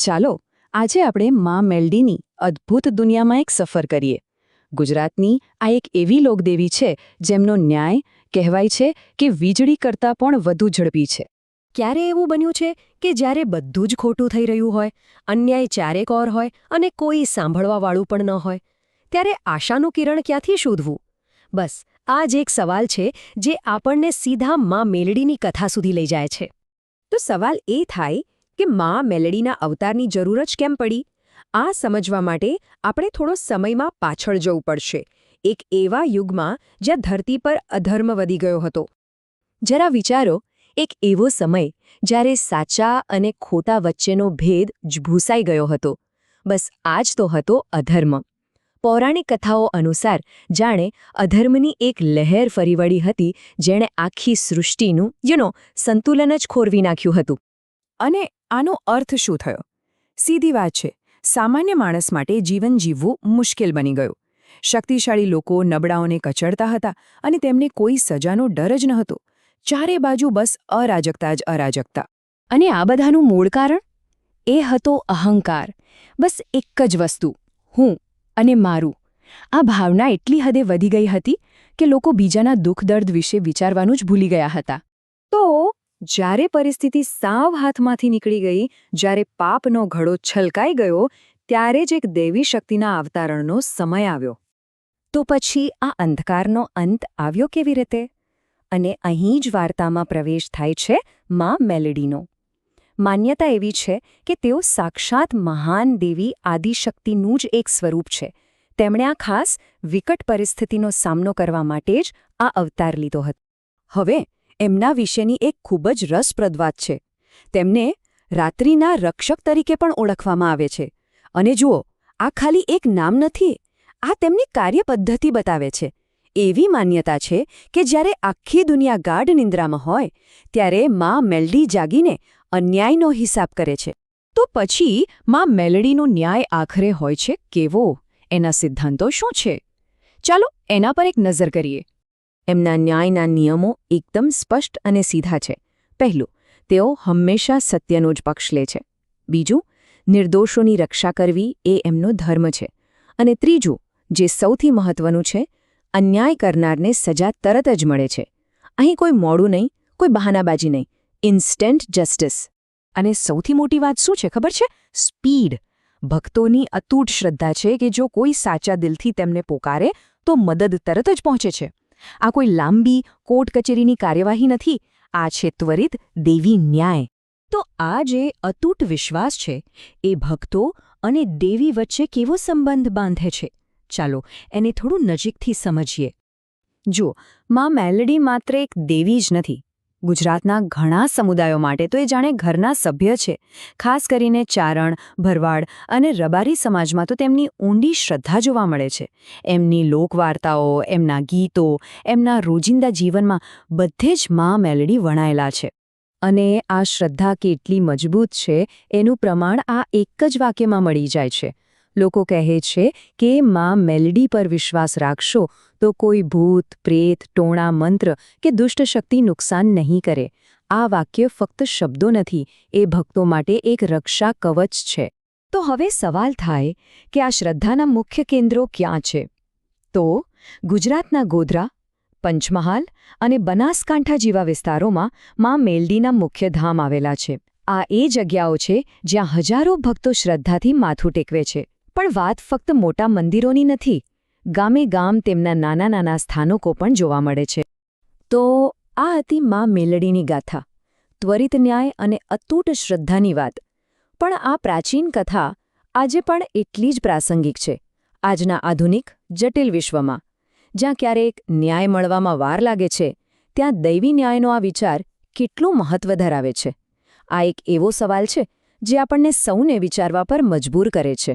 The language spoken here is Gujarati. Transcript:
ચાલો, આજે આપણે મા મેલડીની અદ્ભુત દુનિયામાં એક સફર કરીએ. ગુજરાતની આ એક એવી લોકદેવી છે, જેમનો ન્યાય કહેવાય છે કે વીજળી કરતાં પણ વધુ ઝડપી છે. ક્યારે એવું બન્યું છે કે જ્યારે બધું જ ખોટું થઈ રહ્યું હોય, અન્યાય ચારેકોર હોય અને કોઈ સાંભળવાવાળું પણ ન હોય, ત્યારે આશાનું કિરણ ક્યાંથી શોધવું? બસ, આ જ એક સવાલ છે જે આપણને સીધા માં મેલડીની કથા સુધી લઈ જાય છે. તો સવાલ એ થાય કે મા મેલડીના અવતારની જરૂર જ કેમ પડી? આ સમજવા માટે આપણે થોડો સમયમાં પાછળ જવું પડશે. એક એવા યુગમાં જ્યાં ધરતી પર અધર્મ વધી ગયો હતો. જરા વિચારો, એક એવો સમય જ્યારે સાચા અને ખોટા વચ્ચેનો ભેદ જ ભૂસાઈ ગયો હતો. બસ આ જ તો હતો અધર્મ. પૌરાણિક કથાઓ અનુસાર જાણે અધર્મની એક લહેર ફરી વળી હતી જેણે આખી સૃષ્ટિનું યુનો સંતુલન જ ખોરવી નાખ્યું હતું. અને આનો અર્થ શું થયો? સીધી વાત છે, સામાન્ય માણસ માટે જીવન જીવવું મુશ્કેલ બની ગયું. શક્તિશાળી લોકો નબળાઓને કચડતા હતા અને તેમને કોઈ સજાનો ડર જ નહોતો ચારે બાજુ બસ અરાજકતા જ અરાજકતા. અને આ બધાનું મૂળ કારણ? એ હતો અહંકાર. બસ એક જ વસ્તુ, હું અને મારું. આ ભાવના એટલી હદે વધી ગઈ હતી કે લોકો બીજાના દુઃખ દર્દ વિશે વિચારવાનું જ ભૂલી ગયા હતા. તો જ્યારે પરિસ્થિતિ સાવ હાથમાંથી નીકળી ગઈ, જ્યારે પાપનો ઘડો છલકાઈ ગયો, ત્યારે જ એક દેવી શક્તિના અવતારણનો સમય આવ્યો. તો પછી આ અંધકારનો અંત આવ્યો કેવી રીતે? અને અહીં જ વાર્તામાં પ્રવેશ થાય છે માં મેલેડીનો. માન્યતા એવી છે કે તેઓ સાક્ષાત મહાન દેવી આદિશક્તિનું જ એક સ્વરૂપ છે. તેમણે આ ખાસ વિકટ પરિસ્થિતિનો સામનો કરવા માટે જ આ અવતાર લીધો હતો. હવે એમના વિશેની એક ખૂબ જ રસપ્રદ વાત છે. તેમને રાત્રિના રક્ષક તરીકે પણ ઓળખવામાં આવે છે. અને જુઓ, આ ખાલી એક નામ નથી, આ તેમની કાર્યપદ્ધતિ બતાવે છે. એવી માન્યતા છે કે જ્યારે આખી દુનિયા ગાઢ નિંદ્રામાં હોય, ત્યારે માં મેલડી જાગીને અન્યાયનો હિસાબ કરે છે. તો પછી માં મેલડીનો ન્યાય આખરે હોય છે કેવો? એના સિદ્ધાંતો શું છે? ચાલો એના પર એક નજર કરીએ. એમના ન્યાયના નિયમો એકદમ સ્પષ્ટ અને સીધા છે. પહેલું, તેઓ હંમેશા સત્યનો જ પક્ષ લે છે. બીજું, નિર્દોષોની રક્ષા કરવી એ એમનો ધર્મ છે. અને ત્રીજું, જે સૌથી મહત્વનું છે, અન્યાય કરનારને સજા તરત જ મળે છે. અહીં કોઈ મોડું નહીં, કોઈ બહાનાબાજી નહીં. ઇન્સ્ટન્ટ જસ્ટિસ અને સૌથી મોટી વાત શું છે, ખબર છે? સ્પીડ ભક્તોની અતૂટ શ્રદ્ધા છે કે જો કોઈ સાચા દિલથી તેમને પોકારે, તો મદદ તરત જ પહોંચે છે. આ કોઈ લાંબી કોર્ટ કચેરીની કાર્યવાહી નથી, આ છે ત્વરિત દેવી ન્યાય. તો આ જે અતૂટ વિશ્વાસ છે, એ ભક્તો અને દેવી વચ્ચે કેવો સંબંધ બાંધે છે? ચાલો, એને થોડું નજીકથી સમજીએ. જુઓ, માં મેલડી માત્ર એક દેવી જ નથી ગુજરાતના ઘણા સમુદાયો માટે તો એ જાણે ઘરના સભ્ય છે. ખાસ કરીને ચારણ, ભરવાડ અને રબારી સમાજમાં તો તેમની ઊંડી શ્રદ્ધા જોવા મળે છે. એમની લોકવાર્તાઓ, એમના ગીતો, એમના રોજિંદા જીવનમાં બધે જ મા મેલડી વણાયેલા છે. અને આ શ્રદ્ધા કેટલી મજબૂત છે, એનું પ્રમાણ આ એક જ વાક્યમાં મળી જાય છે. લોકો કહે છે કે, માં મેલડી પર વિશ્વાસ રાખશો તો કોઈ ભૂત, પ્રેત, ટોણા, મંત્ર કે દુષ્ટ શક્તિ નુકસાન નહીં કરે. આ વાક્ય ફક્ત શબ્દો નથી, એ ભક્તો માટે એક રક્ષા કવચ છે. તો હવે સવાલ થાય કે આ શ્રદ્ધાના મુખ્ય કેન્દ્રો ક્યાં છે? તો ગુજરાતના ગોધરા, પંચમહાલ અને બનાસકાંઠા જેવા વિસ્તારોમાં માં મેલડીના મુખ્ય ધામ આવેલા છે. આ એ જગ્યાઓ છે જ્યાં હજારો ભક્તો શ્રદ્ધાથી માથું ટેકવે છે. પણ વાત ફક્ત મોટા મંદિરોની નથી, ગામે ગામ તેમના નાના નાના સ્થાનકો પણ જોવા મળે છે. તો આ હતી મા મેલડીની ગાથા, ત્વરિત ન્યાય અને અતૂટ શ્રદ્ધાની વાત. પણ આ પ્રાચીન કથા આજે પણ એટલી જ પ્રાસંગિક છે. આજના આધુનિક, જટિલ વિશ્વમાં, જ્યાં ક્યારેક ન્યાય મળવામાં વાર લાગે છે, ત્યાં દૈવી ન્યાયનો આ વિચાર કેટલું મહત્વ ધરાવે છે. આ એક એવો સવાલ છે જે આપણને સૌને વિચારવા પર મજબૂર કરે છે.